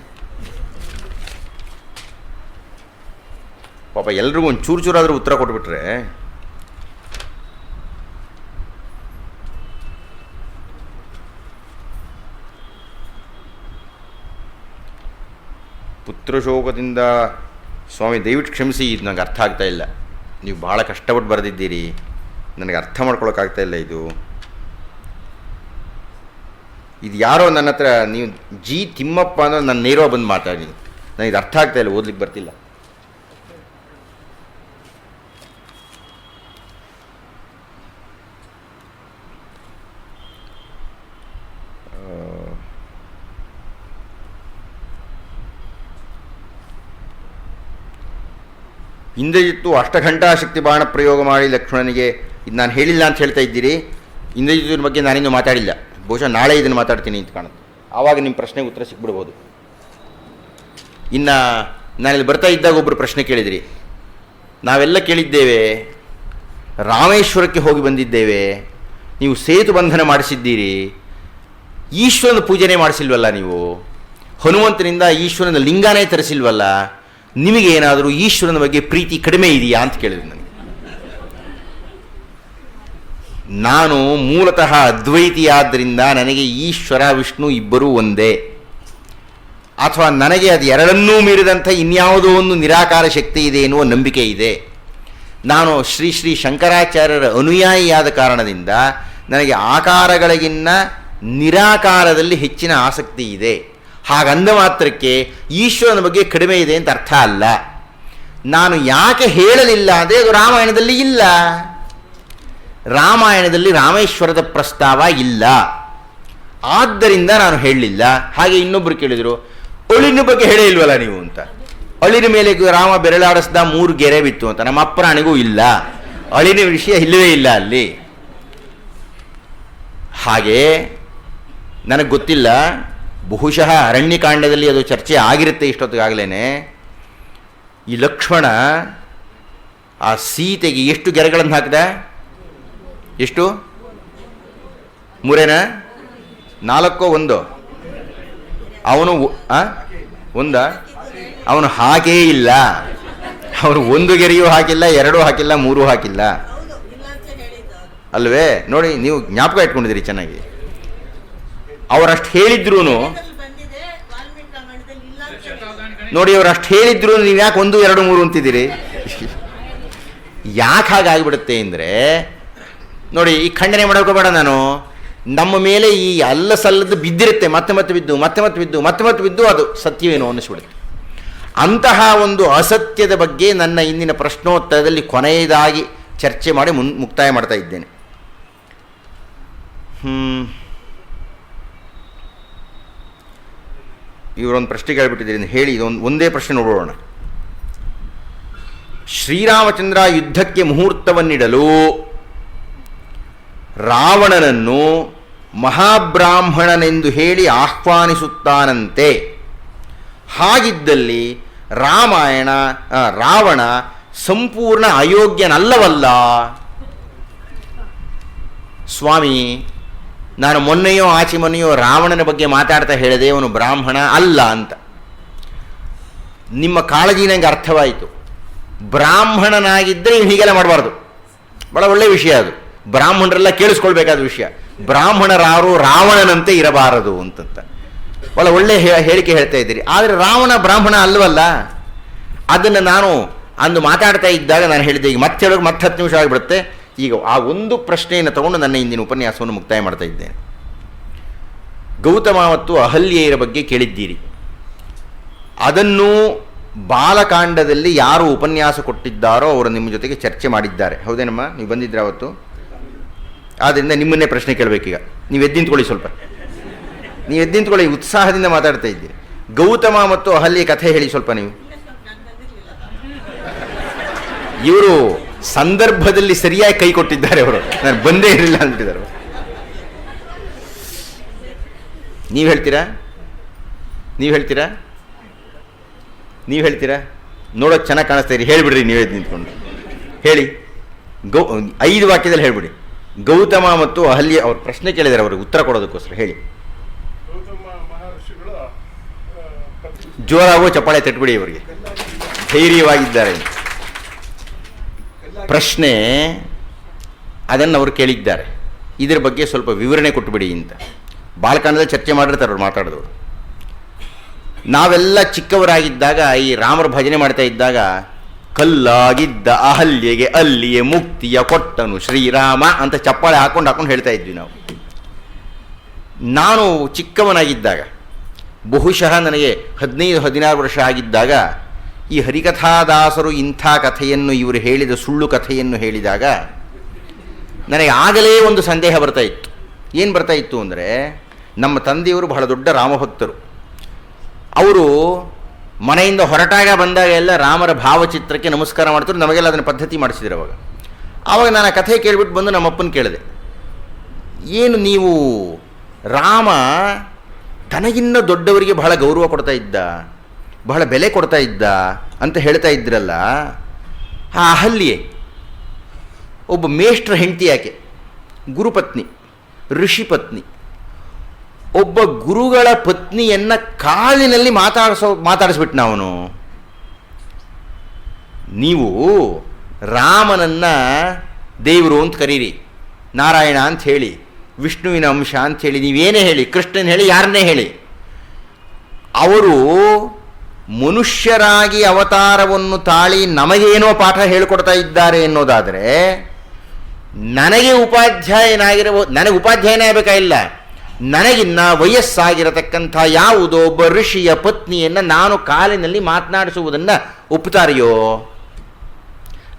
ಪಾಪ ಎಲ್ರಿಗೂ ಒಂದು ಚೂರು ಚೂರಾದರೂ ಉತ್ತರ ಕೊಟ್ಬಿಟ್ರೆ ಪುತ್ರಶೋಕದಿಂದ ಸ್ವಾಮಿ ದಯವಿಟ್ಟು ಕ್ಷಮಿಸಿ ಇದು ನನಗೆ ಅರ್ಥ ಆಗ್ತಾ ಇಲ್ಲ. ನೀವು ಭಾಳ ಕಷ್ಟಪಟ್ಟು ಬರೆದಿದ್ದೀರಿ. ನನಗೆ ಅರ್ಥ ಮಾಡ್ಕೊಳಕ್ಕಾಗ್ತಾ ಇಲ್ಲ ಇದು. ಇದು ಯಾರೋ ನನ್ನ ಹತ್ರ, ನೀವು ಜಿ ತಿಮ್ಮಪ್ಪ ಅನ್ನೋ ನನ್ನ ನೇರವ ಬಂದು ಮಾತಾಡಿ ನನಗೆ ಇದು ಅರ್ಥ ಆಗ್ತಾ ಇಲ್ಲ, ಓದ್ಲಿಕ್ಕೆ ಬರ್ತಿಲ್ಲ. ಹಿಂದೆ ಇತ್ತು ಅಷ್ಟಘಂಟಾ ಶಕ್ತಿ ಬಾಣ ಪ್ರಯೋಗ ಮಾಡಿ ಲಕ್ಷ್ಮಣನಿಗೆ ಇದು ನಾನು ಹೇಳಿಲ್ಲ ಅಂತ ಹೇಳ್ತಾ ಇದ್ದೀರಿ. ಇಂದ್ರಜಿತ್ತಿನ ಬಗ್ಗೆ ನಾನಿನ್ನೂ ಮಾತಾಡಿಲ್ಲ. ಬಹುಶಃ ನಾಳೆ ಇದನ್ನು ಮಾತಾಡ್ತೀನಿ ಅಂತ ಕಾಣುತ್ತೆ. ಆವಾಗ ನಿಮ್ಮ ಪ್ರಶ್ನೆಗೆ ಉತ್ತರ ಸಿಕ್ಬಿಡ್ಬೋದು ಇನ್ನು ನಾನಿಲ್ಲಿ ಬರ್ತಾ ಇದ್ದಾಗ ಒಬ್ಬರು ಪ್ರಶ್ನೆ ಕೇಳಿದಿರಿ. ನಾವೆಲ್ಲ ಕೇಳಿದ್ದೇವೆ, ರಾಮೇಶ್ವರಕ್ಕೆ ಹೋಗಿ ಬಂದಿದ್ದೇವೆ, ನೀವು ಸೇತು ಬಂಧನ ಮಾಡಿಸಿದ್ದೀರಿ, ಈಶ್ವರನ ಪೂಜನೆ ಮಾಡಿಸಿಲ್ವಲ್ಲ ನೀವು, ಹನುಮಂತನಿಂದ ಈಶ್ವರನ ಲಿಂಗನೇ ತರಿಸಿಲ್ವಲ್ಲ, ನಿಮಗೇನಾದರೂ ಈಶ್ವರನ ಬಗ್ಗೆ ಪ್ರೀತಿ ಕಡಿಮೆ ಇದೆಯಾ ಅಂತ ಕೇಳಿದ್ರು ನನಗೆ. ನಾನು ಮೂಲತಃ ಅದ್ವೈತಿಯಾದ್ದರಿಂದ ನನಗೆ ಈಶ್ವರ, ವಿಷ್ಣು ಇಬ್ಬರೂ ಒಂದೇ. ಅಥವಾ ನನಗೆ ಅದು ಎರಡನ್ನೂ ಮೀರಿದಂಥ ಇನ್ಯಾವುದೋ ಒಂದು ನಿರಾಕಾರ ಶಕ್ತಿ ಇದೆ ಎನ್ನುವ ನಂಬಿಕೆ ಇದೆ. ನಾನು ಶ್ರೀ ಶ್ರೀ ಶಂಕರಾಚಾರ್ಯರ ಅನುಯಾಯಿಯಾದ ಕಾರಣದಿಂದ ನನಗೆ ಆಕಾರಗಳಿಗಿನ್ನ ನಿರಾಕಾರದಲ್ಲಿ ಹೆಚ್ಚಿನ ಆಸಕ್ತಿ ಇದೆ. ಹಾಗಂದ ಮಾತ್ರಕ್ಕೆ ಈಶ್ವರನ ಬಗ್ಗೆ ಕಡಿಮೆ ಇದೆ ಅಂತ ಅರ್ಥ ಅಲ್ಲ. ನಾನು ಯಾಕೆ ಹೇಳಲಿಲ್ಲ ಅಂದರೆ ಅದು ರಾಮಾಯಣದಲ್ಲಿ ಇಲ್ಲ. ರಾಮಾಯಣದಲ್ಲಿ ರಾಮೇಶ್ವರದ ಪ್ರಸ್ತಾವ ಇಲ್ಲ. ಆದ್ದರಿಂದ ನಾನು ಹೇಳಲಿಲ್ಲ. ಹಾಗೆ ಇನ್ನೊಬ್ಬರು ಕೇಳಿದರು, ಅಳಿನ ಬಗ್ಗೆ ಹೇಳೇ ಇಲ್ವಲ್ಲ ನೀವು? ಅಂತ. ಅಳಿನ ಮೇಲೆ ರಾಮ ಬೆರಳಾಡಿಸ್ದ ಮೂರು ಗೆರೆ ಬಿತ್ತು ಅಂತ. ನಮ್ಮ ಅಪ್ಪರಾಣಿಗೂ ಇಲ್ಲ. ಅಳಿನ ವಿಷಯ ಇಲ್ಲವೇ ಇಲ್ಲ ಅಲ್ಲಿ. ಹಾಗೆ ನನಗೆ ಗೊತ್ತಿಲ್ಲ. ಬಹುಶಃ ಅರಣ್ಯಕಾಂಡದಲ್ಲಿ ಅದು ಚರ್ಚೆ ಆಗಿರುತ್ತೆ ಇಷ್ಟೊತ್ತಿಗಾಗಲೇ ಈ ಲಕ್ಷ್ಮಣ ಆ ಸೀತೆಗೆ ಎಷ್ಟು ಗೆರೆಗಳನ್ನು ಹಾಕಿದ? ಎಷ್ಟು? ಮೂರೇನಾ? ನಾಲ್ಕೋ ಒಂದು. ಅವನು? ಒಂದ? ಅವನು ಹಾಗೇ ಇಲ್ಲ. ಅವನು ಒಂದು ಗೆರೆಯೂ ಹಾಕಿಲ್ಲ, ಎರಡೂ ಹಾಕಿಲ್ಲ, ಮೂರೂ ಹಾಕಿಲ್ಲ. ಅಲ್ವೇ? ನೋಡಿ, ನೀವು ಜ್ಞಾಪಕ ಇಟ್ಕೊಂಡಿದ್ದೀರಿ ಚೆನ್ನಾಗಿ. ಅವರಷ್ಟು ಹೇಳಿದ್ರು. ನೋಡಿ ಅವ್ರು ಅಷ್ಟು ಹೇಳಿದ್ರು ನೀವು ಯಾಕೆ ಒಂದು, ಎರಡು, ಮೂರು ಅಂತಿದ್ದೀರಿ? ಯಾಕೆ ಹಾಗಾಗಿಬಿಡುತ್ತೆ ಅಂದರೆ ನೋಡಿ, ಈ ಖಂಡನೆ ಮಾಡೋಕೋಬೇಡ ನಾನು. ನಮ್ಮ ಮೇಲೆ ಈ ಅಲ್ಲ ಸಲ್ಲದ್ದು ಬಿದ್ದಿರುತ್ತೆ, ಮತ್ತೆ ಮತ್ತೆ ಬಿದ್ದು, ಮತ್ತೆ ಮತ್ತೆ ಬಿದ್ದು, ಮತ್ತೆ ಮತ್ತೆ ಬಿದ್ದು ಅದು ಸತ್ಯವೇನೋ ಅನ್ನಿಸ್ಬಿಡುತ್ತೆ. ಅಂತಹ ಒಂದು ಅಸತ್ಯದ ಬಗ್ಗೆ ನನ್ನ ಇಂದಿನ ಪ್ರಶ್ನೋತ್ತರದಲ್ಲಿ ಕೊನೆಯದಾಗಿ ಚರ್ಚೆ ಮಾಡಿ ಮುನ್, ಮುಕ್ತಾಯ ಮಾಡ್ತಾ ಇದ್ದೇನೆ. ಇವರೊಂದು ಪ್ರಶ್ನೆ ಕೇಳಿಬಿಟ್ಟಿದ್ದೀನಿ ಹೇಳಿ ಇದೊಂದು, ಒಂದೇ ಪ್ರಶ್ನೆ ನೋಡೋಣ. ಶ್ರೀರಾಮಚಂದ್ರ ಯುದ್ಧಕ್ಕೆ ಮುಹೂರ್ತವನ್ನಿಡಲು ರಾವಣನನ್ನು ಮಹಾಬ್ರಾಹ್ಮಣನೆಂದು ಹೇಳಿ ಆಹ್ವಾನಿಸುತ್ತಾನಂತೆ. ಹಾಗಿದ್ದಲ್ಲಿ ರಾಮಾಯಣ ರಾವಣ ಸಂಪೂರ್ಣ ಅಯೋಗ್ಯನಲ್ಲವಲ್ಲ? ಸ್ವಾಮಿ, ನಾನು ಮೊನ್ನೆಯೋ ಆಚೆ ಮೊನ್ನೆಯೋ ರಾವಣನ ಬಗ್ಗೆ ಮಾತಾಡ್ತಾ ಹೇಳಿದೆ, ಅವನು ಬ್ರಾಹ್ಮಣ ಅಲ್ಲ ಅಂತ. ನಿಮ್ಮ ಕಾಳಜಿ ನನಗೆ ಅರ್ಥವಾಯಿತು. ಬ್ರಾಹ್ಮಣನಾಗಿದ್ದರೆ ಹೀಗೆಲ್ಲ ಮಾಡಬಾರ್ದು. ಭಾಳ ಒಳ್ಳೆಯ ವಿಷಯ ಅದು. ಬ್ರಾಹ್ಮಣರೆಲ್ಲ ಕೇಳಿಸ್ಕೊಳ್ಬೇಕಾದ ವಿಷಯ. ಬ್ರಾಹ್ಮಣರಾರು ರಾವಣನಂತೆ ಇರಬಾರದು ಅಂತಂತ. ಭಾಳ ಒಳ್ಳೆ ಹೇಳಿಕೆ ಹೇಳ್ತಾ ಇದ್ದೀರಿ. ಆದರೆ ರಾವಣ ಬ್ರಾಹ್ಮಣ ಅಲ್ವಲ್ಲ? ಅದನ್ನು ನಾನು ಅಂದು ಮಾತಾಡ್ತಾ ಇದ್ದಾಗ ನಾನು ಹೇಳಿದ್ದೆ ಈಗ ಮತ್ತೆ ಹೇಳೋಕೆ ಮತ್ತೆ ಹತ್ತು ನಿಮಿಷ ಆಗಿಬಿಡುತ್ತೆ. ಈಗ ಆ ಒಂದು ಪ್ರಶ್ನೆಯನ್ನು ತಗೊಂಡು ನನ್ನ ಇಂದಿನ ಉಪನ್ಯಾಸವನ್ನು ಮುಕ್ತಾಯ ಮಾಡ್ತಾ ಇದ್ದೇನೆ. ಗೌತಮ ಮತ್ತು ಅಹಲ್ಯೆಯರ ಬಗ್ಗೆ ಕೇಳಿದ್ದೀರಿ. ಅದನ್ನು ಬಾಲಕಾಂಡದಲ್ಲಿ ಯಾರು ಉಪನ್ಯಾಸ ಕೊಟ್ಟಿದ್ದಾರೋ ಅವರು ನಿಮ್ಮ ಜೊತೆಗೆ ಚರ್ಚೆ ಮಾಡಿದ್ದಾರೆ. ಹೌದೇನಮ್ಮ? ನೀವು ಬಂದಿದ್ರೆ ಅವತ್ತು? ಆದ್ದರಿಂದ ನಿಮ್ಮನ್ನೇ ಪ್ರಶ್ನೆ ಕೇಳಬೇಕೀಗ. ನೀವು ಎದ್ದು ನಿಂತ್ಕೊಳ್ಳಿ ಸ್ವಲ್ಪ. ನೀವು ಎದ್ದಿಂತ್ಕೊಳ್ಳಿ ಉತ್ಸಾಹದಿಂದ ಮಾತಾಡ್ತಾ ಇದ್ದೀರಿ. ಗೌತಮ ಮತ್ತು ಅಹಲ್ಯ ಕಥೆ ಹೇಳಿ ಸ್ವಲ್ಪ ನೀವು. ಇವರು ಸಂದರ್ಭದಲ್ಲಿ ಸರಿಯಾಗಿ ಕೈ ಕೊಟ್ಟಿದ್ದಾರೆ ಅವರು. ನಾನು ಬಂದೇ ಇರಲಿಲ್ಲ ಅಂದ್ಬಿಟ್ಟಿದ್ದಾರೆ. ನೀವು ಹೇಳ್ತೀರಾ? ನೀವು ಹೇಳ್ತೀರಾ? ನೀವು ಹೇಳ್ತೀರಾ? ನೋಡೋಕೆ ಚೆನ್ನಾಗಿ ಕಾಣಿಸ್ತಾ ಇರಿ. ಹೇಳಿಬಿಡ್ರಿ ನೀವೇ ನಿಂತ್ಕೊಂಡು. ಹೇಳಿ. ಗೌ, ಐದು ವಾಕ್ಯದಲ್ಲಿ ಹೇಳ್ಬಿಡಿ. ಗೌತಮ ಮತ್ತು ಅಹಲ್ಯ ಅವರು ಪ್ರಶ್ನೆ ಕೇಳಿದ್ದಾರೆ ಅವರು ಉತ್ತರ ಕೊಡೋದಕ್ಕೋಸ್ಕರ ಹೇಳಿ. ಜೋರಾಗೋ ಚಪ್ಪಾಳೆ ತಟ್ಬಿಡಿ ಇವರಿಗೆ. ಧೈರ್ಯವಾಗಿದ್ದಾರೆ. ಪ್ರಶ್ನೆ ಅದನ್ನು ಅವರು ಕೇಳಿದ್ದಾರೆ. ಇದರ ಬಗ್ಗೆ ಸ್ವಲ್ಪ ವಿವರಣೆ ಕೊಟ್ಟುಬಿಡಿ ಅಂತ. ಬಾಲಕಾಂಡದ ಚರ್ಚೆ ಮಾಡಿರ್ತಾರೆ ಅವ್ರು ಮಾತಾಡಿದವರು. ನಾವೆಲ್ಲ ಚಿಕ್ಕವರಾಗಿದ್ದಾಗ ಈ ರಾಮರ ಭಜನೆ ಮಾಡ್ತಾ ಇದ್ದಾಗ ಕಲ್ಲಾಗಿದ್ದ ಅಹಲ್ಯೆಗೆ ಅಲ್ಲಿಯೇ ಮುಕ್ತಿಯ ಕೊಟ್ಟನು ಶ್ರೀರಾಮ ಅಂತ ಚಪ್ಪಾಳೆ ಹಾಕೊಂಡು ಹಾಕೊಂಡು ಹೇಳ್ತಾ ಇದ್ವಿ ನಾವು. ನಾನು ಚಿಕ್ಕವನಾಗಿದ್ದಾಗ, ಬಹುಶಃ ನನಗೆ ಹದಿನೈದು, ಹದಿನಾರು ವರ್ಷ ಆಗಿದ್ದಾಗ, ಈ ಹರಿಕಥಾದಾಸರು ಇಂಥ ಕಥೆಯನ್ನು ಇವರು ಹೇಳಿದ ಸುಳ್ಳು ಕಥೆಯನ್ನು ಹೇಳಿದಾಗ ನನಗೆ ಆಗಲೇ ಒಂದು ಸಂದೇಹ ಬರ್ತಾ ಇತ್ತು. ಏನು ಬರ್ತಾ ಇತ್ತು ಅಂದರೆ, ನಮ್ಮ ತಂದೆಯವರು ಬಹಳ ದೊಡ್ಡ ರಾಮಭಕ್ತರು. ಅವರು ಮನೆಯಿಂದ ಹೊರಟಾಗ ಬಂದಾಗ ಎಲ್ಲ ರಾಮರ ಭಾವಚಿತ್ರಕ್ಕೆ ನಮಸ್ಕಾರ ಮಾಡ್ತಾರೆ ನಮಗೆಲ್ಲ ಅದನ್ನು ಪದ್ಧತಿ ಮಾಡಿಸಿದ್ರು ಅವಾಗ. ಆವಾಗ ನಾನು ಆ ಕಥೆ ಕೇಳಿಬಿಟ್ಟು ಬಂದು ನಮ್ಮಪ್ಪನ ಕೇಳಿದೆ. ಏನು ನೀವು ರಾಮ ತನಗಿನ್ನ ದೊಡ್ಡವರಿಗೆ ಬಹಳ ಗೌರವ ಕೊಡ್ತಾ ಇದ್ದ, ಬಹಳ ಬೆಲೆ ಕೊಡ್ತಾ ಇದ್ದ ಅಂತ ಹೇಳ್ತಾ ಇದ್ರಲ್ಲ, ಆ ಅಹಲ್ಯೆ. ಒಬ್ಬ ಮೇಷ್ಟ್ರ ಹೆಂಡತಿ ಯಾಕೆ? ಗುರುಪತ್ನಿ, ಋಷಿ ಪತ್ನಿ. ಒಬ್ಬ ಗುರುಗಳ ಪತ್ನಿಯನ್ನ ಕಾಲಿನಲ್ಲಿ ಮಾತಾಡಿಸೋ, ಮಾತಾಡಿಸ್ಬಿಟ್ನ ಅವನು. ನೀವು ರಾಮನನ್ನ ದೇವರು ಅಂತ ಕರೀರಿ, ನಾರಾಯಣ ಅಂತ ಹೇಳಿ, ವಿಷ್ಣುವಿನ ಅಂಶ ಅಂತ ಹೇಳಿ, ನೀವೇನೇ ಹೇಳಿ, ಕೃಷ್ಣನ್ ಹೇಳಿ, ಯಾರನ್ನೇ ಹೇಳಿ. ಅವರು ಮನುಷ್ಯರಾಗಿ ಅವತಾರವನ್ನು ತಾಳಿ ನಮಗೇನೋ ಪಾಠ ಹೇಳಿಕೊಡ್ತಾ ಇದ್ದಾರೆ ಎನ್ನೋದಾದರೆ ನನಗೆ ಉಪಾಧ್ಯಾಯನಾಗಿರಬಹುದು ನನಗೆ ಉಪಾಧ್ಯಾಯನೇ ಆಗಬೇಕಾಗಿಲ್ಲ ನನಗಿನ್ನ ವಯಸ್ಸಾಗಿರತಕ್ಕಂಥ ಯಾವುದೋ ಒಬ್ಬ ಋಷಿಯ ಪತ್ನಿಯನ್ನು ನಾನು ಕಾಲಿನಲ್ಲಿ ಮಾತನಾಡಿಸುವುದನ್ನು ಒಪ್ಪುತ್ತಾರೆಯೋ?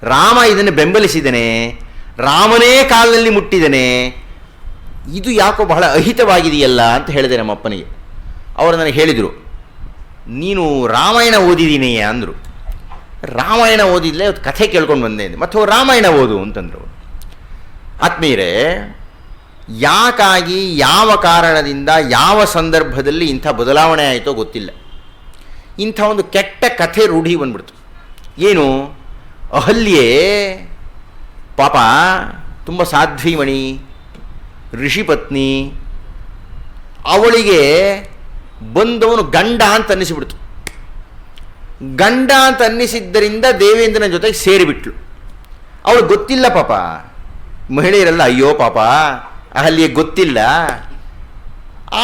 ರಾಮ ಇದನ್ನು ಬೆಂಬಲಿಸಿದನೆ, ರಾಮನೇ ಕಾಲಿನಲ್ಲಿ ಮುಟ್ಟಿದನೆ. ಇದು ಯಾಕೋ ಬಹಳ ಅಹಿತವಾಗಿದೆಯಲ್ಲ ಅಂತ ಹೇಳಿದೆ ನಮ್ಮ ಅಪ್ಪನಿಗೆ. ಅವರು ನನಗೆ ಹೇಳಿದರು, ನೀನು ರಾಮಾಯಣ ಓದಿದ್ದೀನಿ ಅಂದರು. ರಾಮಾಯಣ ಓದಿದ್ಲೇ ಕಥೆ ಕೇಳ್ಕೊಂಡು ಬಂದೆ ಮತ್ತೆ ರಾಮಾಯಣ ಓದು ಅಂತಂದರು. ಆತ್ಮೀಯರೇ ಯಾಕಾಗಿ ಯಾವ ಕಾರಣದಿಂದ ಯಾವ ಸಂದರ್ಭದಲ್ಲಿ ಇಂಥ ಬದಲಾವಣೆ ಆಯಿತೋ ಗೊತ್ತಿಲ್ಲ. ಇಂಥ ಒಂದು ಕೆಟ್ಟ ಕಥೆ ರೂಢಿ ಬಂದ್ಬಿಡ್ತು. ಏನು? ಅಹಲ್ಯೆ ಪಾಪ ತುಂಬ ಸಾಧ್ವಿಮಣಿ, ಋಷಿಪತ್ನಿ, ಅವಳಿಗೆ ಬಂದವನು ಗಂಡ ಅಂತ ಅನ್ನಿಸಿಬಿಡ್ತು. ಗಂಡ ಅಂತ ಅನ್ನಿಸಿದ್ದರಿಂದ ದೇವೇಂದ್ರನ ಜೊತೆಗೆ ಸೇರಿಬಿಟ್ಲು. ಅವಳು ಗೊತ್ತಿಲ್ಲ ಪಾಪ. ಮಹಿಳೆಯರೆಲ್ಲ, ಅಯ್ಯೋ ಪಾಪ ಅಹಲ್ಯೆ ಗೊತ್ತಿಲ್ಲ.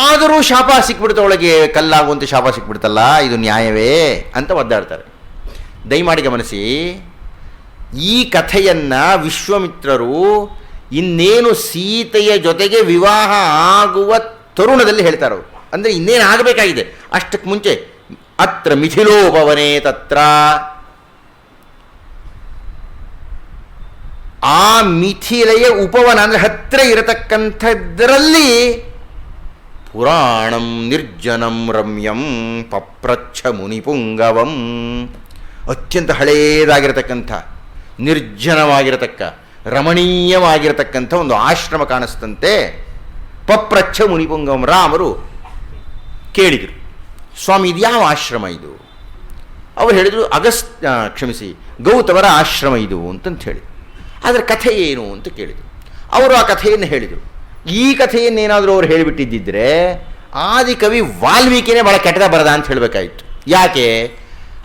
ಆದರೂ ಶಾಪ ಸಿಕ್ಬಿಡ್ತು ಒಳಗೆ ಕಲ್ಲಾಗುವಂತೆ ಶಾಪ ಸಿಕ್ಬಿಡ್ತಲ್ಲ ಇದು ನ್ಯಾಯವೇ ಅಂತ ಒದ್ದಾಡ್ತಾರೆ. ದಯಮಾಡಿ ಗಮನಿಸಿ, ಈ ಕಥೆಯನ್ನು ವಿಶ್ವಮಿತ್ರರು ಇನ್ನೇನು ಸೀತೆಯ ಜೊತೆಗೆ ವಿವಾಹ ಆಗುವ ತರುಣದಲ್ಲಿ ಹೇಳ್ತಾರೆ ಅವರು. ಅಂದರೆ ಇನ್ನೇನು ಆಗಬೇಕಾಗಿದೆ ಅಷ್ಟಕ್ಕೆ ಮುಂಚೆ, ಅತ್ರ ಮಿಥಿಲೋಪವನೇ ತತ್ರ. ಆ ಮಿಥಿಲೆಯ ಉಪವನ ಅಂದರೆ ಹತ್ತಿರ ಇರತಕ್ಕಂಥದ್ದರಲ್ಲಿ ಪುರಾಣಂ ನಿರ್ಜನಂ ರಮ್ಯಂ ಪಪ್ರಚ್ಛ ಮುನಿಪುಂಗವಂ. ಅತ್ಯಂತ ಹಳೇದಾಗಿರತಕ್ಕಂಥ, ನಿರ್ಜನವಾಗಿರತಕ್ಕ, ರಮಣೀಯವಾಗಿರತಕ್ಕಂಥ ಒಂದು ಆಶ್ರಮ ಕಾಣಿಸ್ತಂತೆ. ಪಪ್ರಚ್ಛ ಮುನಿಪುಂಗವಂ ರಾಮರು ಕೇಳಿದರು, ಸ್ವಾಮಿ, ಇದು ಯಾವ ಆಶ್ರಮ ಇದು? ಅವರು ಹೇಳಿದರು ಅಗಸ್ ಕ್ಷಮಿಸಿ, ಗೌತಮರ ಆಶ್ರಮ ಇದು ಅಂತಂತ ಹೇಳಿ ಅದರ ಕಥೆ ಏನು ಅಂತ ಕೇಳಿದರು. ಅವರು ಆ ಕಥೆಯನ್ನು ಹೇಳಿದರು. ಈ ಕಥೆಯನ್ನೇನಾದರೂ ಅವ್ರು ಹೇಳಿಬಿಟ್ಟಿದ್ದಿದ್ರೆ ಆದಿಕವಿ ವಾಲ್ಮೀಕಿನೇ ಭಾಳ ಕೆಟ್ಟದ ಬರದ ಅಂತ ಹೇಳಬೇಕಾಯಿತು. ಯಾಕೆ?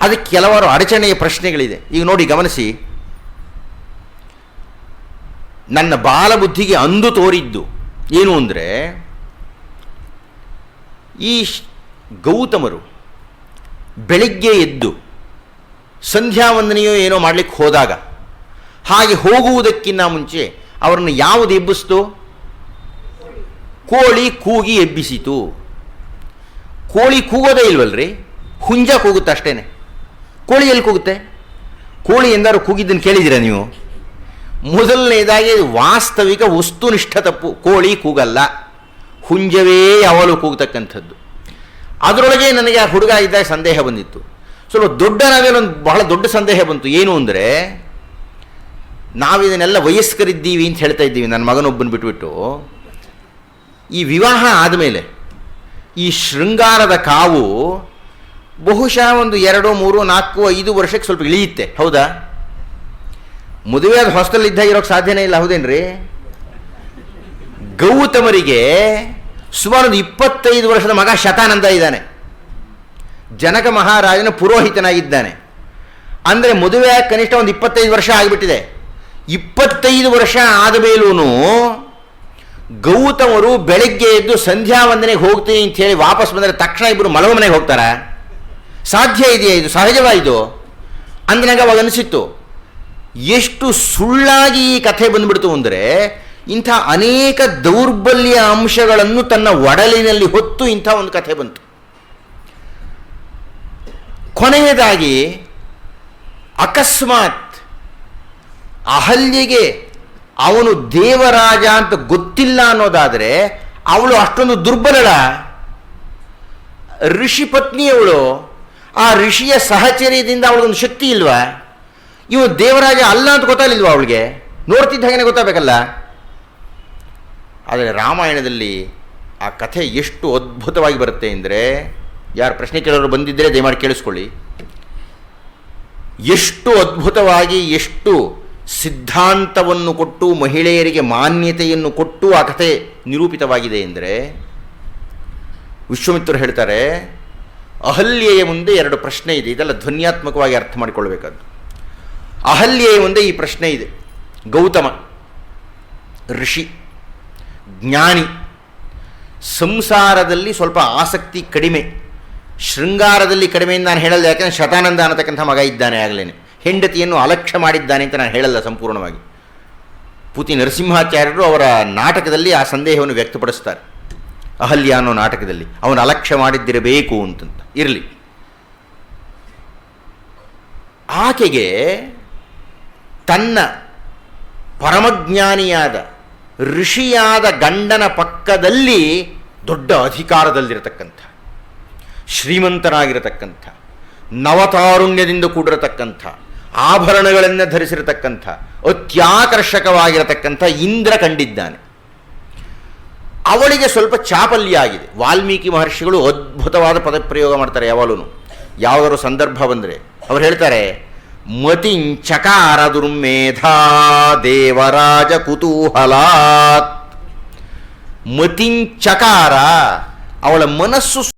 ಅದಕ್ಕೆ ಕೆಲವಾರು ಅಡಚಣೆಯ ಪ್ರಶ್ನೆಗಳಿದೆ. ಈಗ ನೋಡಿ ಗಮನಿಸಿ. ನನ್ನ ಬಾಲಬುದ್ಧಿಗೆ ಅಂದು ತೋರಿದ್ದು ಏನು ಅಂದರೆ, ಈ ಗೌತಮರು ಬೆಳಿಗ್ಗೆ ಎದ್ದು ಸಂಧ್ಯಾ ವಂದನೆಯೋ ಏನೋ ಮಾಡಲಿಕ್ಕೆ ಹೋದಾಗ ಹಾಗೆ ಹೋಗುವುದಕ್ಕಿಂತ ಮುಂಚೆ ಅವರನ್ನು ಯಾವುದು ಎಬ್ಬಿಸ್ತು? ಕೋಳಿ ಕೂಗಿ ಎಬ್ಬಿಸಿತು. ಕೋಳಿ ಕೂಗೋದೇ ಇಲ್ವಲ್ರಿ? ಹುಂಜ ಕೂಗುತ್ತೆ ಅಷ್ಟೇನೆ. ಕೋಳಿ ಎಲ್ಲಿ ಕೂಗುತ್ತೆ. ಕೋಳಿ ಎಂದಾರು ಕೂಗಿದ್ದನ್ನು ಕೇಳಿದ್ದೀರಾ ನೀವು? ಮೊದಲನೇದಾಗಿ ವಾಸ್ತವಿಕ ವಸ್ತುನಿಷ್ಠ ತಪ್ಪು. ಕೋಳಿ ಕೂಗಲ್ಲ. ಹುಂಜವೇ ಯಾವಾಗಲೂ ಕೂಗತಕ್ಕಂಥದ್ದು. ಅದರೊಳಗೆ ನನಗೆ ಆ ಹುಡುಗ ಇದ್ದಾಗ ಸಂದೇಹ ಬಂದಿತ್ತು. ಸ್ವಲ್ಪ ದೊಡ್ಡ, ನಾವೇನೊಂದು ಬಹಳ ದೊಡ್ಡ ಸಂದೇಹ ಬಂತು. ಏನು ಅಂದರೆ ನಾವಿದನ್ನೆಲ್ಲ ವಯಸ್ಕರಿದ್ದೀವಿ ಅಂತ ಹೇಳ್ತಾ ಇದ್ದೀವಿ. ನನ್ನ ಮಗನೊಬ್ಬನ ಬಿಟ್ಬಿಟ್ಟು. ಈ ವಿವಾಹ ಆದಮೇಲೆ ಈ ಶೃಂಗಾರದ ಕಾವು ಬಹುಶಃ ಒಂದು ಎರಡು, ಮೂರು, ನಾಲ್ಕು, ಐದು ವರ್ಷಕ್ಕೆ ಸ್ವಲ್ಪ ಇಳಿಯುತ್ತೆ. ಹೌದಾ? ಮದುವೆ ಅದು ಹಾಸ್ಟೆಲ್ ಇದ್ದಾಗ ಸಾಧ್ಯನೇ ಇಲ್ಲ. ಹೌದೇನ್ರಿ? ಗೌತಮರಿಗೆ ಸುಮಾರು ಒಂದು ಇಪ್ಪತ್ತೈದು ವರ್ಷದ ಮಗ ಶತಾನಂದ ಇದ್ದಾನೆ. ಜನಕ ಮಹಾರಾಜನ ಪುರೋಹಿತನಾಗಿದ್ದಾನೆ. ಅಂದರೆ ಮದುವೆ ಕನಿಷ್ಠ ಒಂದು ಇಪ್ಪತ್ತೈದು ವರ್ಷ ಆಗಿಬಿಟ್ಟಿದೆ. ಇಪ್ಪತ್ತೈದು ವರ್ಷ ಆದ ಮೇಲೂ ಗೌತಮರು ಬೆಳಗ್ಗೆ ಎದ್ದು ಸಂಧ್ಯಾ ವಂದನೆಗೆ ಹೋಗ್ತೀನಿ ಅಂತ ಹೇಳಿ ವಾಪಸ್ ಬಂದರೆ ತಕ್ಷಣ ಇಬ್ಬರು ಮಲವ ಮನೆಗೆ ಹೋಗ್ತಾರೆ. ಸಾಧ್ಯ ಇದೆಯಾ ಇದು? ಸಹಜವಾಯಿತು ಇದು? ಅಂದ್ರೆ ನನಗೆ ಅವಾಗ ಅನಿಸಿತ್ತು. ಎಷ್ಟು ಸುಳ್ಳಾಗಿ ಈ ಕಥೆ ಬಂದ್ಬಿಡ್ತು ಅಂದರೆ ಇಂಥ ಅನೇಕ ದೌರ್ಬಲ್ಯ ಅಂಶಗಳನ್ನು ತನ್ನ ಒಡಲಿನಲ್ಲಿ ಹೊತ್ತು ಇಂಥ ಒಂದು ಕಥೆ ಬಂತು. ಕೊನೆಯದಾಗಿ ಅಕಸ್ಮಾತ್ ಅಹಲ್ಯೆಗೆ ಅವನು ದೇವರಾಜ ಅಂತ ಗೊತ್ತಿಲ್ಲ ಅನ್ನೋದಾದರೆ ಅವಳು ಅಷ್ಟೊಂದು ದುರ್ಬಲಳ. ಋಷಿ ಪತ್ನಿಯವಳು, ಆ ಋಷಿಯ ಸಹಚರ್ಯದಿಂದ ಅವಳದೊಂದು ಶಕ್ತಿ ಇಲ್ವಾ? ಇವು ದೇವರಾಜ ಅಲ್ಲ ಅಂತ ಗೊತ್ತಾಗಲಿಲ್ವಾ ಅವಳಿಗೆ? ನೋಡ್ತಿದ್ದ ಹಾಗೆ ಗೊತ್ತಾಗಬೇಕಲ್ಲ? ಆದರೆ ರಾಮಾಯಣದಲ್ಲಿ ಆ ಕಥೆ ಎಷ್ಟು ಅದ್ಭುತವಾಗಿ ಬರುತ್ತೆ ಅಂದರೆ, ಯಾರು ಪ್ರಶ್ನೆ ಕೇಳೋರು ಬಂದಿದ್ದರೆ ದಯಮಾಡಿ ಕೇಳಿಸ್ಕೊಳ್ಳಿ. ಎಷ್ಟು ಅದ್ಭುತವಾಗಿ, ಎಷ್ಟು ಸಿದ್ಧಾಂತವನ್ನು ಕೊಟ್ಟು ಮಹಿಳೆಯರಿಗೆ ಮಾನ್ಯತೆಯನ್ನು ಕೊಟ್ಟು ಆ ಕಥೆ ನಿರೂಪಿತವಾಗಿದೆ ಎಂದರೆ, ವಿಶ್ವಮಿತ್ರರು ಹೇಳ್ತಾರೆ, ಅಹಲ್ಯೆಯ ಮುಂದೆ ಎರಡು ಪ್ರಶ್ನೆ ಇದೆ. ಇದೆಲ್ಲ ಧ್ವನ್ಯಾತ್ಮಕವಾಗಿ ಅರ್ಥ ಮಾಡಿಕೊಳ್ಬೇಕಾದ್ದು. ಅಹಲ್ಯೆಯ ಮುಂದೆ ಈ ಪ್ರಶ್ನೆ ಇದೆ. ಗೌತಮ, ಋಷಿ, ಜ್ಞಾನಿ, ಸಂಸಾರದಲ್ಲಿ ಸ್ವಲ್ಪ ಆಸಕ್ತಿ ಕಡಿಮೆ, ಶೃಂಗಾರದಲ್ಲಿ ಕಡಿಮೆಯಿಂದ ನಾನು ಹೇಳಲ್ಲ, ಯಾಕಂದರೆ ಶತಾನಂದ ಅನ್ನತಕ್ಕಂಥ ಮಗ ಇದ್ದಾನೆ, ಆಗಲೇನೆ. ಹೆಂಡತಿಯನ್ನು ಅಲಕ್ಷ್ಯ ಮಾಡಿದ್ದಾನೆ ಅಂತ ನಾನು ಹೇಳಲ್ಲ ಸಂಪೂರ್ಣವಾಗಿ. ಪೂತಿ ನರಸಿಂಹಾಚಾರ್ಯರು ಅವರ ನಾಟಕದಲ್ಲಿ ಆ ಸಂದೇಹವನ್ನು ವ್ಯಕ್ತಪಡಿಸ್ತಾರೆ. ಅಹಲ್ಯ ಅನ್ನೋ ನಾಟಕದಲ್ಲಿ, ಅವನು ಅಲಕ್ಷ್ಯ ಮಾಡಿದ್ದಿರಬೇಕು ಅಂತಂತ, ಇರಲಿ. ಆಕೆಗೆ ತನ್ನ ಪರಮಜ್ಞಾನಿಯಾದ, ಋಷಿಯಾದ ಗಂಡನ ಪಕ್ಕದಲ್ಲಿ ದೊಡ್ಡ ಅಧಿಕಾರದಲ್ಲಿರತಕ್ಕಂಥ, ಶ್ರೀಮಂತನಾಗಿರತಕ್ಕಂಥ, ನವತಾರುಣ್ಯದಿಂದ ಕೂಡಿರತಕ್ಕಂಥ ಆಭರಣಗಳನ್ನು ಧರಿಸಿರತಕ್ಕಂಥ, ಅತ್ಯಾಕರ್ಷಕವಾಗಿರತಕ್ಕಂಥ ಇಂದ್ರ ಕಂಡಿದ್ದಾನೆ. ಅವಳಿಗೆ ಸ್ವಲ್ಪ ಚಾಪಲ್ಯ ಆಗಿದೆ. ವಾಲ್ಮೀಕಿ ಮಹರ್ಷಿಗಳು ಅದ್ಭುತವಾದ ಪದಪ್ರಯೋಗ ಮಾಡ್ತಾರೆ ಯಾವಾಗಲೂ ಯಾವುದಾದ್ರು ಸಂದರ್ಭ ಬಂದರೆ ಅವ್ರು ಹೇಳ್ತಾರೆ ಮತಿಂಚಕಾರ ದುರ್ಮೇಧಾ ದೇವರಾಜ ಕುತೂಹಲಾತ್. ಮತಿಂಚಕಾರ ಅವಳ ಮನಸ್ಸು